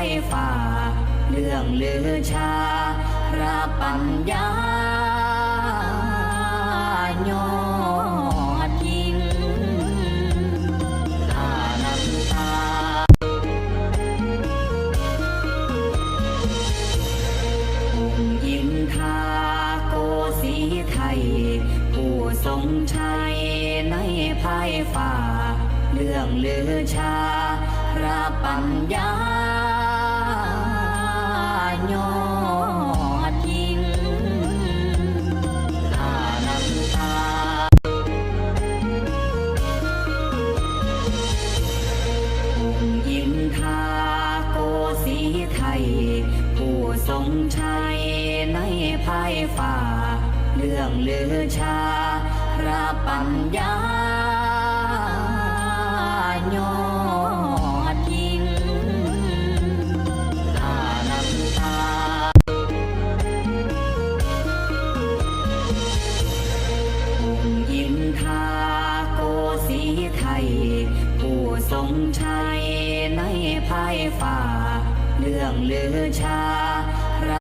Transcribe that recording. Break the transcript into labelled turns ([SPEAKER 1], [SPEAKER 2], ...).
[SPEAKER 1] ไพ่ฝาเรื่องลือชาพระปัญญายชิงอานันตาองค์อินทาโกสีไทยผู้ทรงชัยในภายฝ่า เรื่องลือชาพระปัญญา งชัยในภายฝ่า เรื่องลือชาพระปัญญายอดยิ่งอานันตาองค์อินทาโกสีไทยผู้ทรงชัยในภายฝ่า เรื่องลือชา